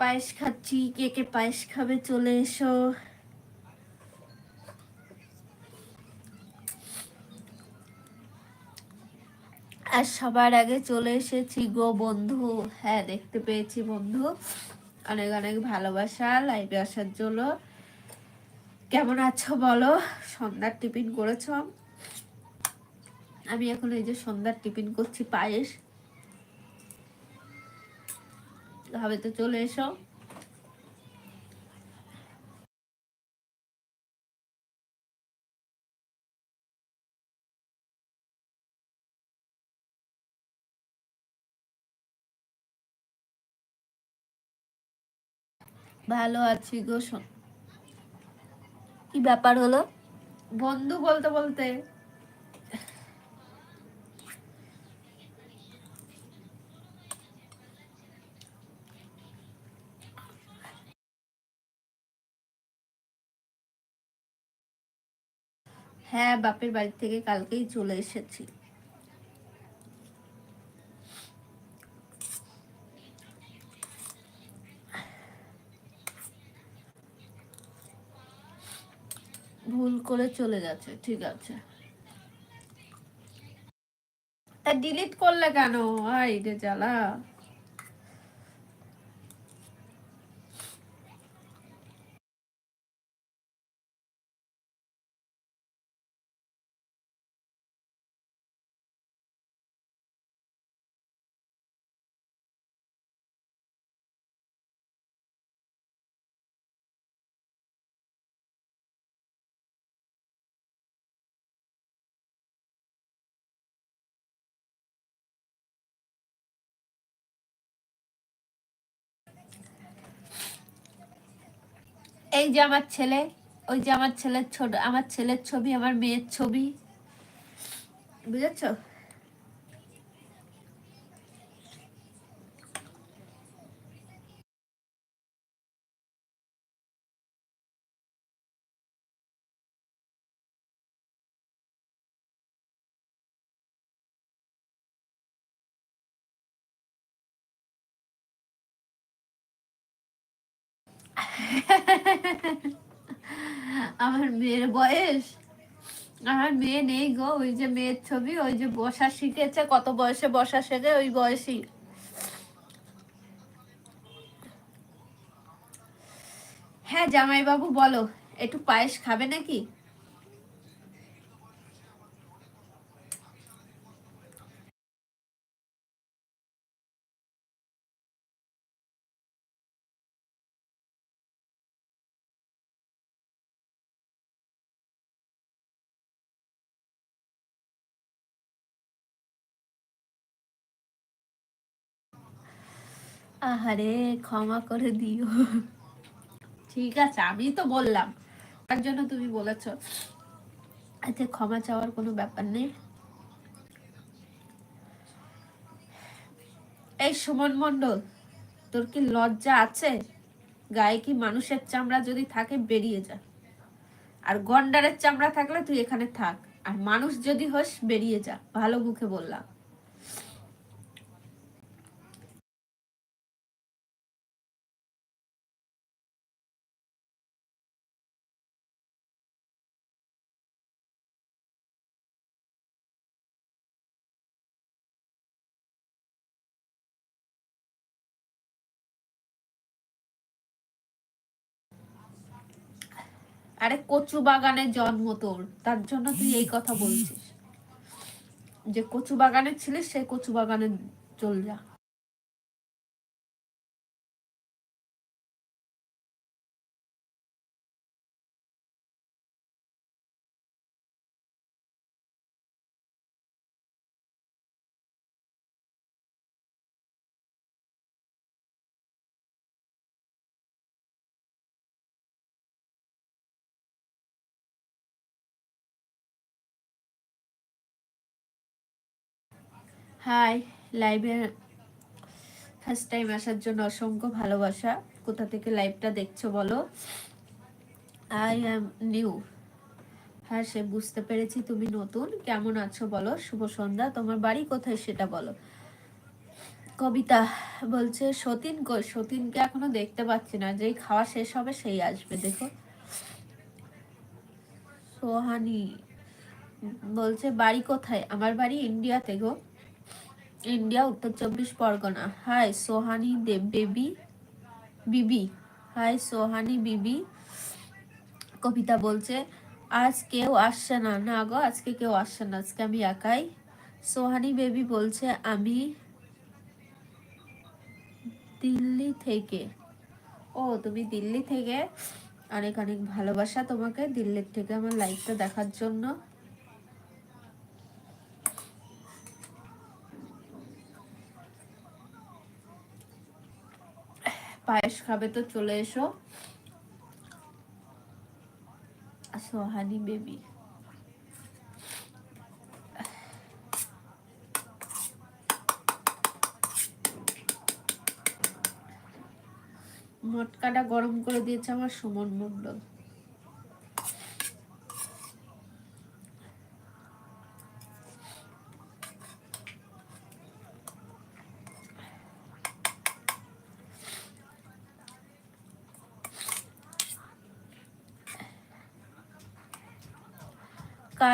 পায়েস খাচ্ছি, কে কে পায়েস খাবে চলে এসো। আর সবার আগে চলে এসেছি গো বন্ধু। হ্যাঁ দেখতে পেয়েছি বন্ধু। অনেক অনেক ভালোবাসা লাইভে আসার জন্য। কেমন আছো বলো? সন্ধ্যার টিফিন করেছ? আমি এখন এই যে সন্ধ্যার টিফিন করছি, পায়েস। হবে তো চলে এসো। ভালো আছি গো কি ব্যাপার হলো? বন্ধু বলতে বলতে হ্যাঁ বাপের বাড়ি থেকে কালকেই চলে এসেছি। ভুল করে চলে গেছে ঠিক আছে। ডিলিট করলে কেন? আই রে জ্বালা। এই যে আমার ছেলে, ওই যে আমার ছেলের ছোট, আমার ছেলের ছবি, আমার মেয়ের ছবি। বুঝেছ? আমার মেয়ের বয়স? আমার মেয়ে নেই গো, ওই যে মেয়ের ছবি, ওই যে বসা শিখেছে, কত বয়সে বসা শেখে, ওই বয়সই। হ্যাঁ জামাইবাবু, বলো, একটু পায়েস খাবে নাকি? আহারে ক্ষমা করে দিও। ঠিক আছে আমি তো বললাম। তার জন্য তুমি বলেছ। আচ্ছা ক্ষমা চাওয়ার কোনো ব্যাপার নেই। এই সুমন মন্ডল তোর কি লজ্জা আছে? গায়ে কি মানুষের চামড়া যদি থাকে বেরিয়ে যা। আর গন্ডারের চামড়া থাকলে তুই এখানে থাক। আর মানুষ যদি হোস বেরিয়ে যা। ভালো মুখে বললাম। আরে কচু বাগানে জন্ম তোর, তার জন্য তুই এই কথা বলছিস। যে কচু বাগানে ছিলিস, সেই কচু বাগানে চল যা। হাই, লাইভে ফার্স্ট টাইম আসার জন্য অসংখ্য ভালোবাসা। কোথা থেকে লাইভটা দেখছ বলো? আই অ্যাম নিউ হ্যাঁ সে বুঝতে পেরেছি তুমি নতুন। কেমন আছো বলো? শুভ সন্ধ্যা। তোমার বাড়ি কোথায় সেটা বলো। কবিতা বলছে, সতীন কই? সতীনকে এখনও দেখতে পাচ্ছি না। যেই খাওয়া শেষ হবে সেই আসবে, দেখো। সোহানি বলছে, বাড়ি কোথায়? আমার বাড়ি ইন্ডিয়াতে গো। India, Uttar Chabbish Pargana. Hi Sohani Dev baby, baby. Hi Sohani, baby. Kabita বলছে, আজ কেউ আসছে না। না গো, আজকে কেউ আসছে না, আজকে আমি একাই। সোহানি বেবি বলছে, আমি দিল্লি থেকে। ও, তুমি দিল্লি থেকে? অনেক অনেক ভালোবাসা তোমাকে দিল্লির থেকে আমার লাইভটা দেখার জন্য। পায়েস খাবে তো চলে এসো। সোহানি বেবি। মটকাটা গরম করে দিয়েছে আমার সুমন মন্ডল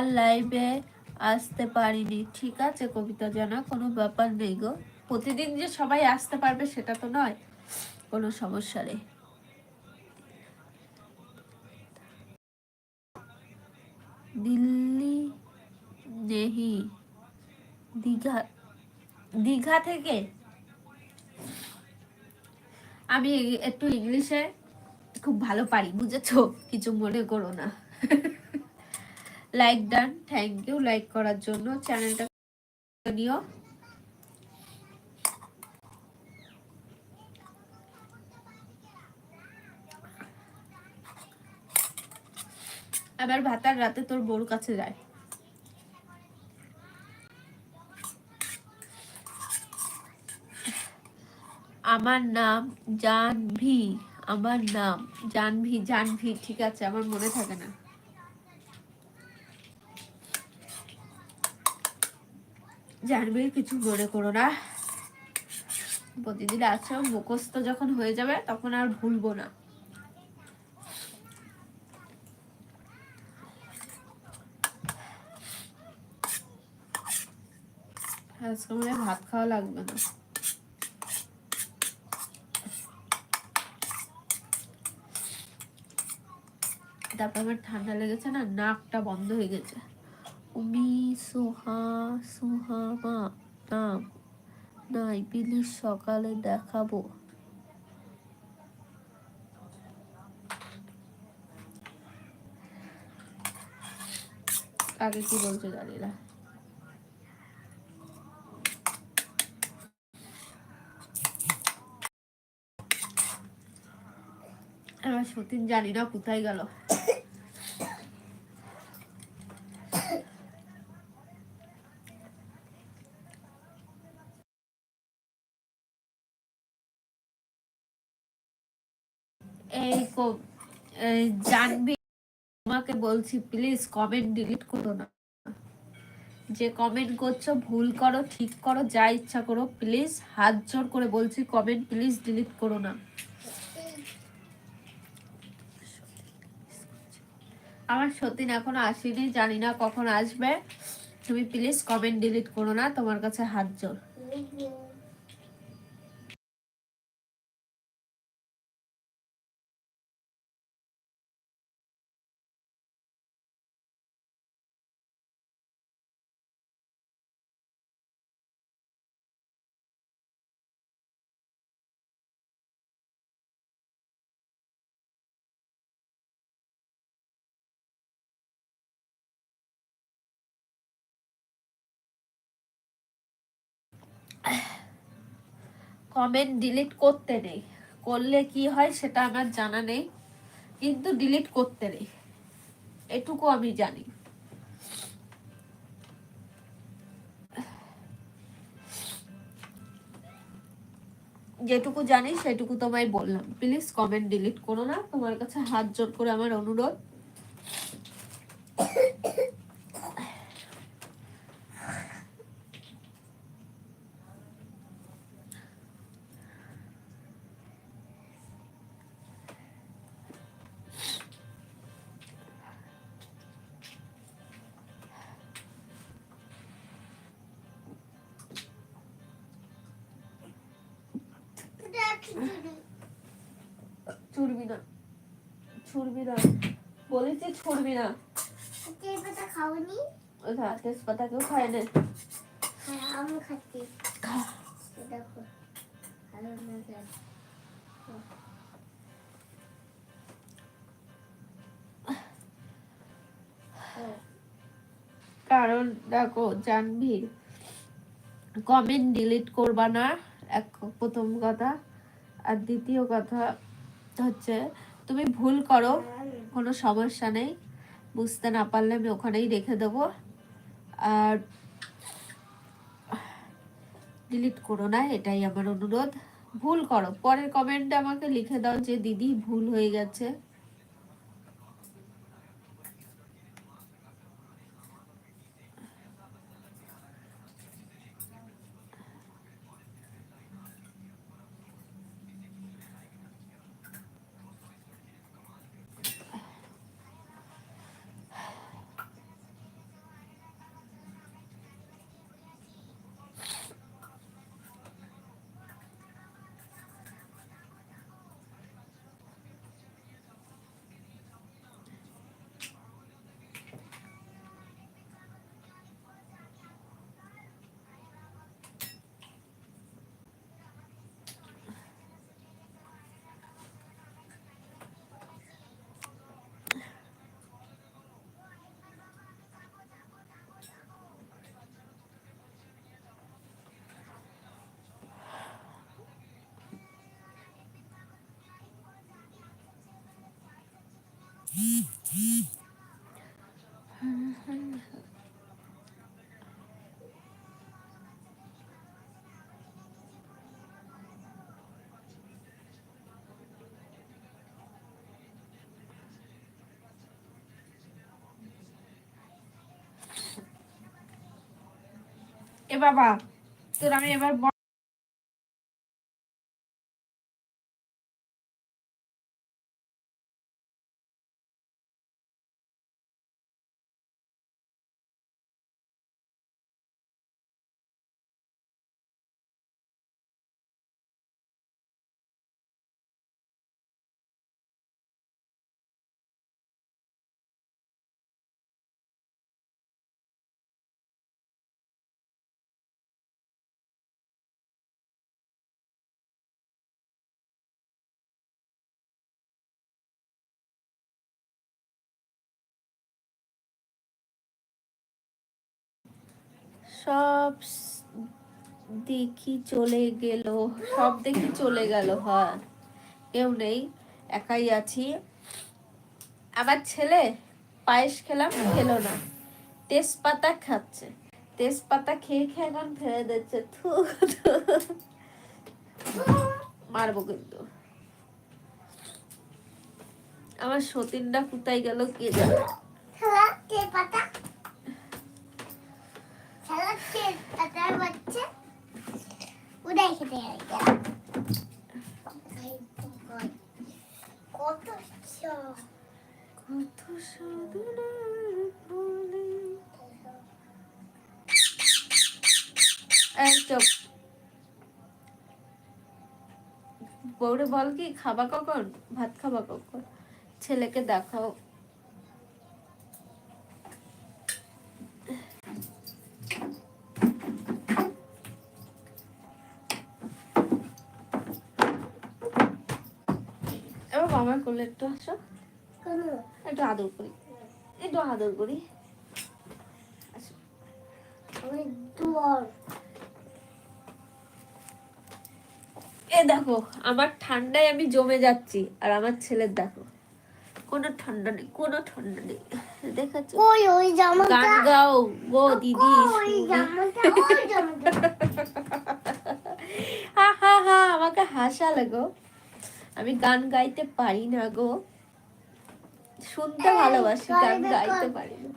কাল লাইভে আসতে পারিনি। ঠিক আছে, কবিতা জানা, কোনো ব্যাপার নেই গো। প্রতিদিন যে সবাই আসতে পারবে সেটা তো নয়, কোনো সমস্যা নেই। দিল্লি নেহি দীঘা দীঘা থেকে? আমি একটু ইংলিশে খুব ভালো পারি, বুঝেছ? কিছু মনে করো না। Like done thank you like করার জন্য চ্যানেলটা নিও আবার ভাতার রাতে তোর বউর কাছে যায়। আমার নাম জানভি। আমার নাম জানভি জানভি, ঠিক আছে, আমার মনে থাকে না। জানবি, কিছু মনে করো না। প্রতিদিন আছো মুখস্থ যখন হয়ে যাবে, তখন আর ভুলবো না। আজকে মনে ভাত খাওয়া লাগবে না। তারপর আমার ঠান্ডা লেগেছে না, নাকটা বন্ধ হয়ে গেছে। উমি সোহা সুহামা নাম। নাই প্লিজ সকালে দেখাবো। আগে কি বলছে জানি আমার সতীন জানি না কোথায় গেল। এই জানবি, তোমাকে বলছি প্লিজ কমেন্ট ডিলিট করো না। যে কমেন্ট করছ, ভুল করো, ঠিক করো, যা ইচ্ছা করো প্লিজ হাত জোর করে বলছি কমেন্ট প্লিজ ডিলিট করো না। আমার সত্যি এখনও আসেনি, জানি না কখন আসবে। তুমি প্লিজ কমেন্ট ডিলিট করো না, তোমার কাছে হাত জোর। কমেন্ট ডিলিট করতে নেই। করলে কি হয় সেটা আমার জানা নেই, কিন্তু ডিলিট করতে নেই। এটুকু আমি জানি। যেটুকু জানি সেটুকু তোমায় বললাম। প্লিজ কমেন্ট ডিলিট করো না। তোমার কাছে হাত জোর করে আমার অনুরোধ। ছুড়বি না। ছুড়বি না। বলেছি ছুড়বি না। তেজপাতা খাওনি? ওই তেজপাতা কেউ খায় না হ্যাঁ আমি খাচ্ছি। দেখো ভালো লাগে কারণ দেখো জানবীর কমেন্ট ডিলিট করবা না এক প্রথম কথা। আর দ্বিতীয় কথা হচ্ছে, তুমি ভুল করো, কোনো সমস্যা নেই। বুঝতে না পারলে আমি ওখানেই রেখে দেবো। আর ডিলিট করো না, এটাই আমার অনুরোধ। ভুল করো, পরের কমেন্টে আমাকে লিখে দাও যে, দিদি, ভুল হয়ে গেছে। এ বাবা তোর আমি এবার ব- সব দেখি চলে গেল, সব দেখি চলে গেল হ্যাঁ। কেউ নেই, একাই আছি। আবার ছেলে, পায়েস খেলাম, খেলো না। তেজপাতা খাচ্ছে। তেজপাতা খেয়ে খেয়ে এখন ফেলে দিচ্ছে। মারবো কিন্তু। আমার সতীনটা কোথায় গেল কে জানে? কত। বউরে বল কি খাবা কখন ভাত খাবা কখন ছেলেকে দেখাও. কোলে একটু আসো। একটু আদর করি। একটু আদর করি। এ দেখো আমার ঠান্ডায় আমি জমে যাচ্ছি আর আমার ছেলের দেখো। কোনো ঠান্ডা নেই কোনো ঠান্ডা নেই। দেখাচ্ছ? ওই ওই জামাটা? গান গাও গো দিদি হা হা হা আমাকে হাসালে গো। আমি গান গাইতে পারি না গো। শুনতে ভালোবাসি গান গাইতে পারি না।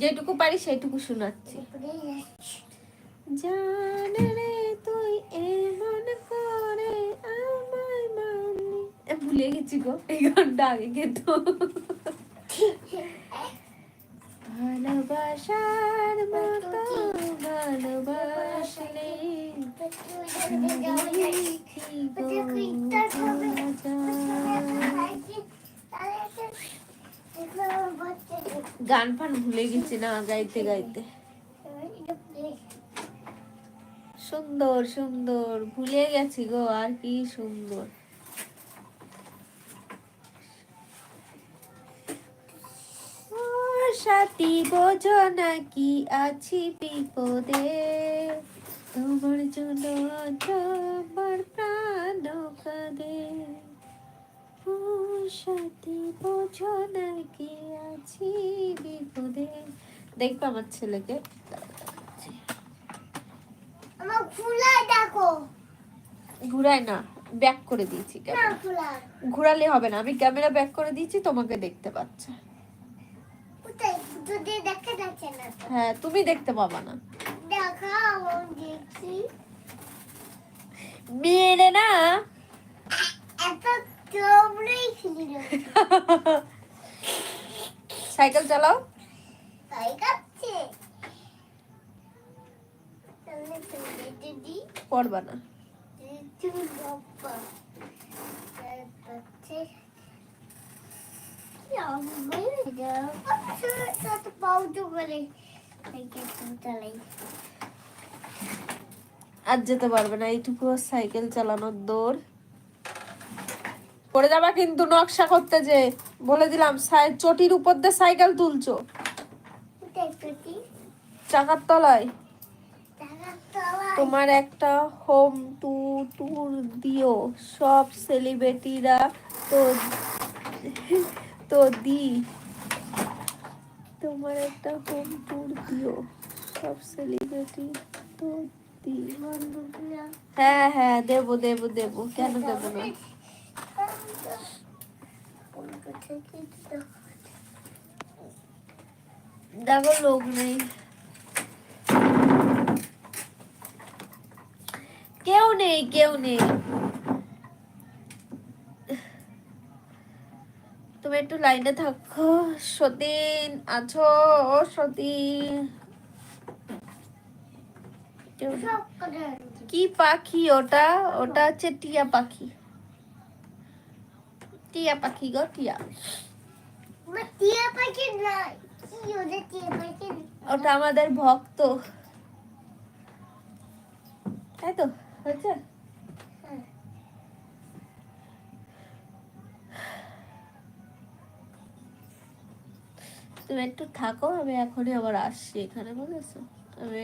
যেটুকু পারি সেটুকু শোনাচ্ছি। জানে রে তুই এমন করে আমায় এ, ভুলে গেছি গো এই গানটা আগে গেতো। ভালোবাসার মতো ভালোবাসলে গান ফান ভুলে গেছি না, গাইতে গাইতে। সুন্দর সুন্দর, ভুলে গেছি গো, আর কি সুন্দর। সাথী বোঝো নাকি আছি বিপদে? তোমার জন্য আমার প্রাণ কাঁদে। ও সাথী বোঝো নাকি আছি বিপদে। দেখব আমার ছেলেকে। আমার ফুলা দেখো। ঘুরায় না ব্যাক করে দিয়েছি ঘুরালে হবে না আমি ক্যামেরা ব্যাক করে দিয়েছি তোমাকে দেখতে পাচ্ছে কোথায় যদি দেখা যাচ্ছে না তো হ্যাঁ তুমি দেখতে পাবা না। দেখাও না সাইকেল চালাও। পড়বা না। আজ যেতে পারবে না, এইটুকু সাইকেল চালানোর দৌড়। পড়ে যাবা কিন্তু নকশা করতে যে, বলে দিলাম চটির উপর দিয়ে সাইকেল তুলছো। চাকার তলায়। তোমার একটা হোম টু ট্যুর দিও। সব সেলিব্রিটিরা তো তো দি তোমার একটা হোম ট্যুর দিও সব সেলিব্রিটি তো দি হ্যাঁ হ্যাঁ দেবো দেবো দেবো কেন দেবো না দেখো লোক নেই কেউ নেই কেউ নেই তুমি একটু লাইনে থাকো। সতীন আছো ও সতীন। কি পাখি ওটা? ওটা হচ্ছে টিয়া পাখি। টিয়া পাখি গো টিয়া। টিয়া পাখি না টিয়া পাখি? ওটা আমাদের ভক্ত। তাই তো? হয়েছে? তুমি একটু থাকো আমি এখনই আবার আসছি এখানে বুঝেছ? আমি